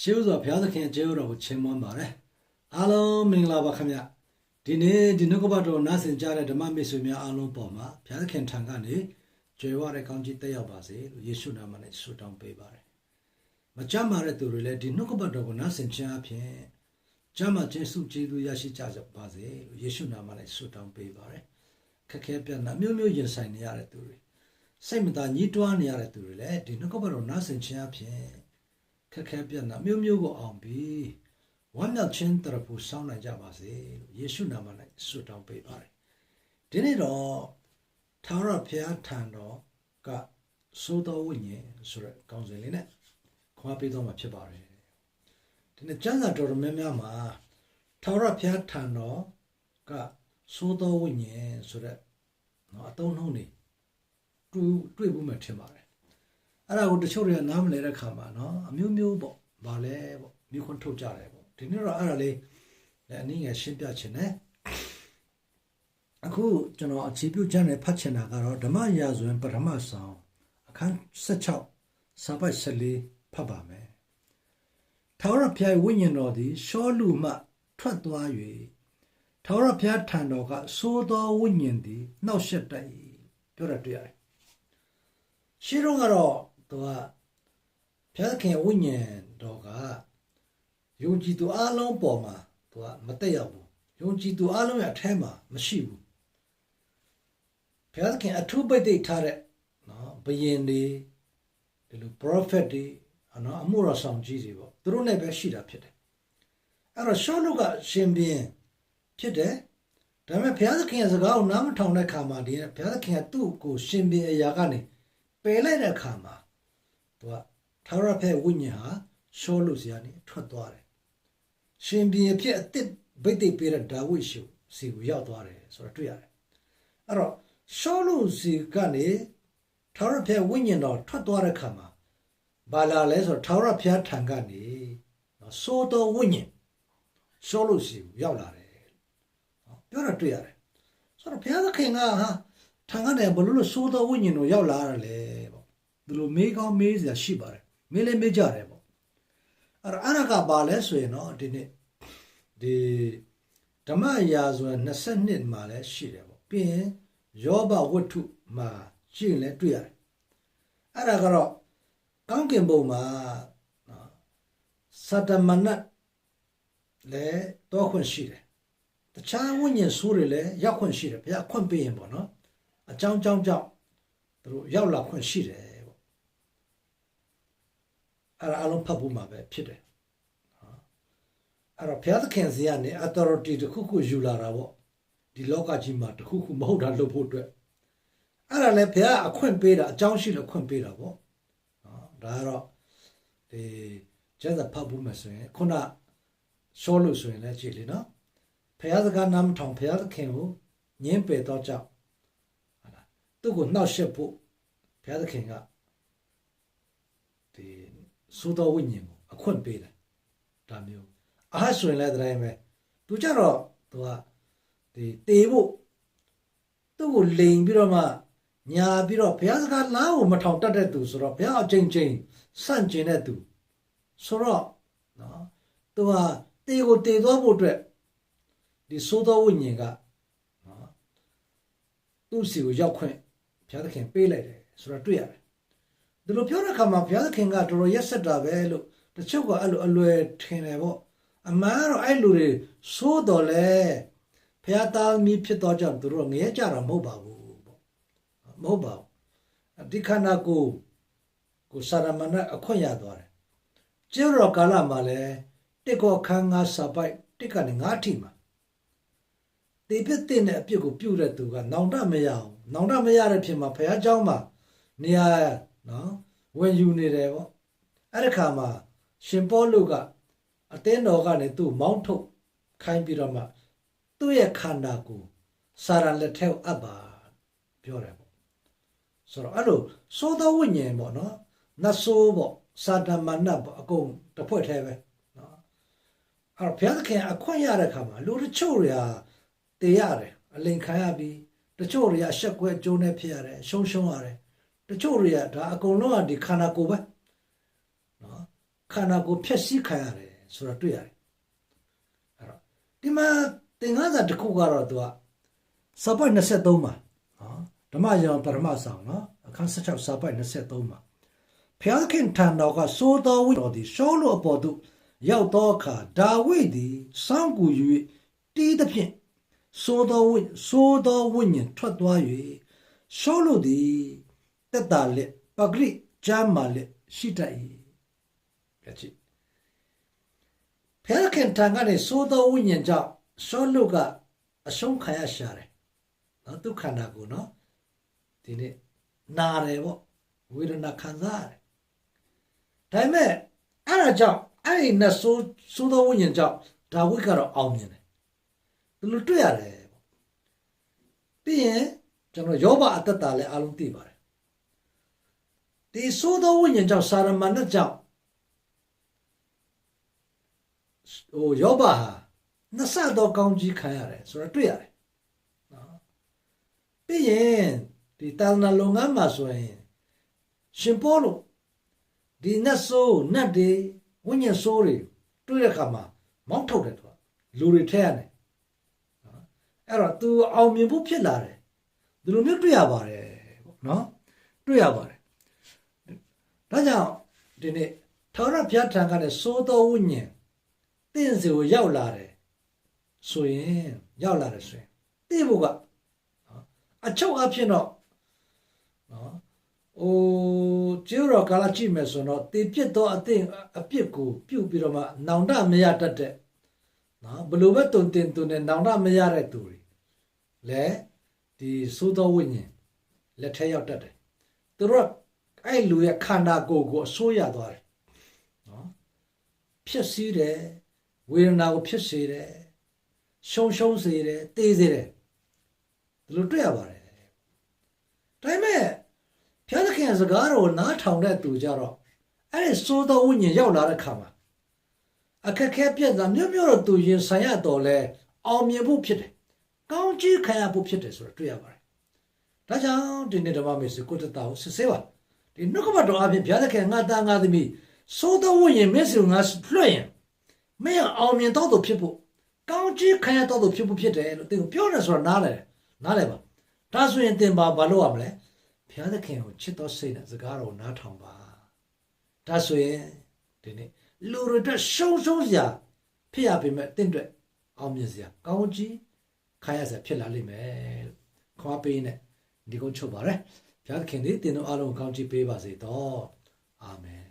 ရှေးဥစွာဘုရားသခင်ကျေးဇူးတော်ကိုချီးမွမ်းပါတယ်အားလုံးမင်္ဂလာပါခင်ဗျဒီနေ့ဒီနှုတ်ကပတ်တော်နားဆင်ကြတဲ့ဓမ္မမိတ်ဆွေများအားလုံးပေါ်မှာဘုရားသခင်ထံကနေကြွယ်ဝတဲ့ကောင်းကြီးတက်ရောက်ပါစေလို့ယေရှုနာမနဲ့ဆုတောင်းပေးပါတယ်မကြမ်းမာတဲ့သူတွေလည်းဒီနှုတ်ကပတ်တော်ကိုနားဆင်ခြင်းအပြင်ကြမ်းမာခြင်းစုကျေးဇူးရရှိကြပါစေလို့ယေရှုနာမနဲ့ဆုတောင်းပေးပါတယ်ခက်ခဲပြတ်နာမျိုးမျိုးရင်ဆိုင်နေရတဲ့သူတွေစိတ်မသာညှိတွားနေရတဲ့သူတွေလည်းဒီနှုတ်ကပတ်တော်နားဆင်ခြင်းအပြင် ခက်ခဲပြတ်နာမျိုးမျိုးကိုအောင်ပြီးဝမ်းမြောက်ခြင်းတရဖို့စောင်းနိုင်ကြပါစေလို့ယေရှုနာမ၌ဆုတောင်းပေးပါတယ်ဒီနေ့တော့သာရဖျားထံတော်ကသိုးတော်ဝိညာဉ်ဆိုတဲ့ကောင်းစဉ်လေးနဲ့ခွာပေးတော့မှာဖြစ်ပါတယ်ဒီနေ့ကျမ်းစာတော်တော်များများမှာသာရဖျားထံတော်ကသိုးတော်ဝိညာဉ်ဆိုတဲ့နော်အသုံးနှုန်းတွေတွေ့တွေ့ဖို့မှထင်ပါတယ် အဲ့ဒါကိုတချို့တွေကနားမလဲတဲ့ခါမှာနော်အမျိုးမျိုးပေါ့ဗာလဲပေါ့မိခွန်းထုတ်ကြတယ်ပေါ့ဒီနေ့တော့အဲ့ဒါလေးလည်းအနည်းငယ်ရှင်းပြချင်တယ်အခုကျွန်တော်အခြေပြုချမ်းနဲ့ဖတ်ချင်တာကတော့ဓမ္မရာဇဝင်ပထမဆောင်အခန်း16စာပိုက်14ဖတ်ပါမယ်ထာဝရဘုရားဝိညာဉ်တော်သည်ရှောလူမှထွက်သွား၍ထာဝရဘုရားထံတော်ကသိုးသောဝိညာဉ်သည်နှောက်ရှက်တတ်၏ပြောတာတွေ့ရတယ်ရှင်းတော့ကတော့ သူကဘုရားခင်ဝိညာဉ်တော်ကယုံကြည်သူအလုံးပေါ်မှာသူကမတက်ရောက်ဘူးယုံကြည်သူအလုံးရဲ့အထဲမှာမရှိဘူးဘုရားခင်အထူးပိတ်သိထားတဲ့နော်ဘယင်တွေဒီလို prophet တွေနော်အမှုတော်ဆောင်ကြီးတွေပေါ့သူတို့နဲ့ပဲရှိတာဖြစ်တယ်အဲ့တော့ရှောလုကရှင်ဘင်းဖြစ်တယ်ဒါပေမဲ့ဘုရားသခင်ရဲ့စကားကိုနားမထောင်တဲ့ခါမှာဒီဘုရားသခင်ကသူ့ကိုရှင်ဘင်းအရာကနေပယ်လိုက်တဲ့အခါမှာ သူကထာဝရဘုရားဝိညာဉ်ဟာရှောလို့စရာနေထွက်သွားတယ်။ရှင်ဘီအဖြစ်အစ်စ်ဗိတ်သိက်ပေးတဲ့ဒါဝိရှုစီကိုရောက်သွားတယ်ဆိုတော့တွေ့ရတယ်။အဲ့တော့ရှောလို့စီကနေထာဝရဘုရားဝိညာဉ်တော်ထွက်သွားတဲ့အခါမှာဘာလာလဲဆိုတော့ထာဝရဘုရားထံကနေနော်သိုးတော်ဝိညာဉ်ရှောလို့စီကိုရောက်လာတယ်။နော်ပြောတာတွေ့ရတယ်။ဆိုတော့ဘုရားသခင်ကဟာထံကနေဘလို့လို့သိုးတော်ဝိညာဉ်တော်ရောက်လာရတယ်ပေါ့ ဒီလိုမေးကောင်းမေးစရာရှိပါတယ်မေးလည်းမေးကြတယ်ပေါ့အဲ့တော့အဲ့ဒါကဘာလဲဆိုရင်တော့ဒီနေ့ဒီဓမ္မရာဇဝင်22မှာလည်းရှိတယ်ပေါ့ပြီးရင်ယောဘဝတ္ထုမှာကြည့်ရင်လည်းတွေ့ရတယ်အဲ့ဒါကတော့ကောင်းကင်ဘုံမှာနော်စတမနတ်လည်းတော့ခွင့်ရှိတယ်တခြားဝိညာဉ်ဆိုးတွေလည်းရောက်ခွင့်ရှိတယ်ဘုရားခွင့်ပေးရင်ပေါ့နော်အကြောင်းကြောင်းကြောင့်သူတို့ရောက်လာခွင့်ရှိတယ်ပေါ့ အဲ့ဒါအလုံးဖတ်ဖို့မှာပဲဖြစ်တယ်နော်အဲ့တော့ဘုရားသခင်စီကနေ authority တစ်ခုခုယူလာတာပေါ့ဒီလောကကြီးမှာတစ်ခုခုမဟုတ်တာလုပ်ဖို့အတွက်အဲ့ဒါလည်းဘုရားအခွင့်ပေးတာအကြောင်းရှိလို့ခွင့်ပေးတာပေါ့နော်ဒါကတော့ဒီကျမ်းစာဖတ်ဖို့မှာဆိုရင်ခုနရှောလို့ဆိုရင်လည်းကြည့်လေနော်ဘုရားစကားနားမထောင်ဘုရားသခင်ကိုညင်းပယ်တော့ကြောင့်သူ့ကိုနှောက်ယှက်ဖို့ဘုရားသခင်ကဒီ သိုးတော်ဝိညာဉ်ကိုအခွင့်ပေးတယ်ဒါမျိုးအဟဆိုရင်လည်းတိုင်းပဲသူကြတော့သူကဒီတေဖို့သူ့ကိုလိန်ပြီးတော့မှညာပြီးတော့ဘုရားစကားလားကိုမထောင်တတ်တဲ့သူဆိုတော့ဘုရားအချင်းချင်းစန့်ကျင်တဲ့သူဆိုတော့နော်သူကတေကိုတေသွားဖို့အတွက်ဒီသိုးတော်ဝိညာဉ်ကနော်သူ့စီကိုရောက်ခွင့်ဘုရားသခင်ပေးလိုက်တယ်ဆိုတော့တွေ့ရတယ် ဒီလိုပြောတဲ့အခါမှာဘုရားသခင်ကတော်တော်ရက်ဆက်တာပဲလို့တချို့ကအဲ့လိုအလွယ်ထင်တယ်ပေါ့အမှန်တော့အဲ့လူတွေသိုးတော်လဲဘုရားသားမီးဖြစ်တော့ကြောင့်သူတို့ငရဲကြတာမဟုတ်ပါဘူးပေါ့မဟုတ်ပါဘူးဒီခန္ဓာကိုယ်ကိုစာရမဏေအခွင့်ရသွားတယ်ကျေရောကာလမှာလဲတစ်ကောခန်းငါစပိုက်တစ်ကနေငါထိမှာတေပြစ်တဲ့အပြစ်ကိုပြုတ်တဲ့သူကနောင်တမရအောင်နောင်တမရတဲ့ဖြစ်မှာဘုရားเจ้าမှာနေရာနော် ဝင်ယူနေတယ်ပေါ့အဲ့ဒီခါမှာရှင်ပေါလုကအသင်းတော်ကနေသူ့မောင်းထုတ်ခိုင်းပြီးတော့မှသူ့ရဲ့ခန္ဓာကိုစာရလက်ထဲကိုအပ်ပါပြောတယ်ပေါ့ဆိုတော့အဲ့လိုသိုးသောဝိညာဉ်ပေါ့နော်နတ်ဆိုးပေါ့စာတမဏတ်ပေါ့အကုန်တစ်ဖွဲ့ထဲပဲနော်အဲ့တော့ဘုရားသခင်အခွင့်ရတဲ့ခါမှာလူတချို့တွေကတည်ရတယ်အလိန်ခံရပြီးတချို့တွေကရှက်ကွဲကျိုးနေဖြစ်ရတယ်ရှုံးရှုံးရတယ် တချို့တွေကဒါအကုန်လုံးကဒီခန္ဓာကိုယ်ပဲနော်ခခန္ဓာကိုယ်ဖျက်ဆီးခံရတယ်ဆိုတာတွေ့ရတယ်အဲ့တော့ဒီမှာသင်္ခါစာတစ်ခုကတော့သူကစာပိုက်23မှာနော်ဓမ္မယောင်ပရမဆောင်နော်အခန်း16စာပိုက်23မှာဖျားခင်ထံတော်ကစိုးတော်ဝိတော်သည်ရှောလုအပေါ်သို့ရောက်သောအခါဒါဝိဒ်သည်စောင့်ကူ၍တီးသဖြင့်စိုးတော်ဝိစိုးတော်ဝိညာဉ်ထွက်သွား၍ရှောလုသည် တက်တာလက်ပဂရိဂျာမာလက်ရှိတတ်၏ကချစ်ဖျားခင်ထံကနေစိုးတော်ဝိညာဉ်ကြောင့်ရှောလုကအရှုံးခံရရှာတယ်နော်ဒုက္ခနာကိုနော်ဒီနေ့နာတယ်ပေါ့ဝေဒနာခံစားရတယ်ဒါပေမဲ့အဲ့ဒါကြောင့်အဲ့ဒီနဲ့ဆိုးဆိုးသောဝိညာဉ်ကြောင့်ဒါဝိဒ်ကတော့အောင်မြင်တယ်ဒီလိုတွေ့ရတယ်ပေါ့ပြီးရင်ကျွန်တော်ယောဘအသက်တာလည်းအလုံးသိပါတယ် ဒီဆိုးသောဝိညာဉ်ကြောင့်စာရမဏတ်ကြောင့်ဟိုယောဘဟာနှစ်ဆတော့ကောင်းကြီးခံရတယ်ဆိုတော့တွေ့ရတယ်နော်ပြီးရင်ဒီတာလနာလုံငန်းမှာဆိုရင်ရှင်ပေါလုဒီနတ်ဆိုးနတ်တွေဝိညာဉ်ဆိုးတွေတွေ့တဲ့အခါမှာမောင်းထုတ်တယ်သူကလူတွေထဲရတယ်နော်အဲ့တော့ तू အောင်မြင်ဖို့ဖြစ်လာတယ်ဒီလိုမျိုးတွေ့ရပါတယ်ပေါ့နော်တွေ့ရပါတယ် ဒါကြောင့်ဒီနေ့ထာဝရဘုရားထံကနေစိုးသောဝိညာဉ်တင့်စီကိုရောက်လာတယ်ဆိုရင်ရောက်လာတယ်ဆိုရင်သိဖို့ကနော်အချုပ်အဖြစ်တော့နော်ဟိုကျေးတော်ကာလကြည့်မယ်ဆိုတော့တေပြစ်တော့အသိအပြစ်ကိုပြုတ်ပြီးတော့မှနောင်တမရတတ်တဲ့နော်ဘလို့ပဲတုန်တင်တုန်နဲ့နောင်တမရတဲ့သူတွေလဲဒီသိုးတော်ဝိညာဉ်လက်ထဲရောက်တတ်တယ်သူတို့က အဲ့လူရဲ့ခန္ဓာကိုယ်ကိုအစိုးရသွားတယ်နော်ဖြစ်စည်းတယ်ဝေဒနာကိုဖြစ်စေတယ်ရှုံရှုံစေတယ်တေးစေတယ်ဒီလိုတွေ့ရပါတယ်ဒါပေမဲ့ဖျားသခင်စကားတော်နားထောင်တဲ့သူကြတော့အဲ့ဒီစိုးသောဝိညာဉ်ရောက်လာတဲ့ခါမှာအခက်ခဲပြက်တာမြို့မြို့တော့သူရင်ဆိုင်ရတော့လဲအောင်မြင်ဖို့ဖြစ်တယ်ကောင်းကြီးခံရဖို့ဖြစ်တယ်ဆိုတော့တွေ့ရပါတယ်ဒါကြောင့်ဒီနေ့ဓမ္မမေစကိုတတာကိုစစ်ဆေးပါ ဒီနှုတ်ကပတ်တော်အပြင်ဘုရားသခင်ငါသားငါသမီးစိုးသောဝိညာဉ်မျက်စိကိုငါလွှတ်ရင်မင်းအောင်မြင်တော့သူဖြစ်ဖို့ကောင်းကြီးခံရတော့သူဖြစ်ဖို့ဖြစ်တယ်လို့သင်ကိုပြောတယ်ဆိုတော့နားလဲနားလဲပါဒါဆိုရင်သင်ပါဘာလုပ်ရမလဲဘုရားသခင်ကိုချစ်တော်စိတ်နဲ့စကားတော်နားထောင်ပါဒါဆိုရင်ဒီနေ့လူတွေအတွက်ရှုံရှုံစရာဖြစ်ရပေမဲ့တင့်အတွက်အောင်မြင်စရာကောင်းကြီးခံရစရာဖြစ်လာလိမ့်မယ်လို့ခွာပေးနဲ့ဒီကုန်းချုပ်ပါရယ် ဘုရားသခင်ဒီတင်တို့အားလုံးကောင်းချီးပေးပါစေတော့အာမင်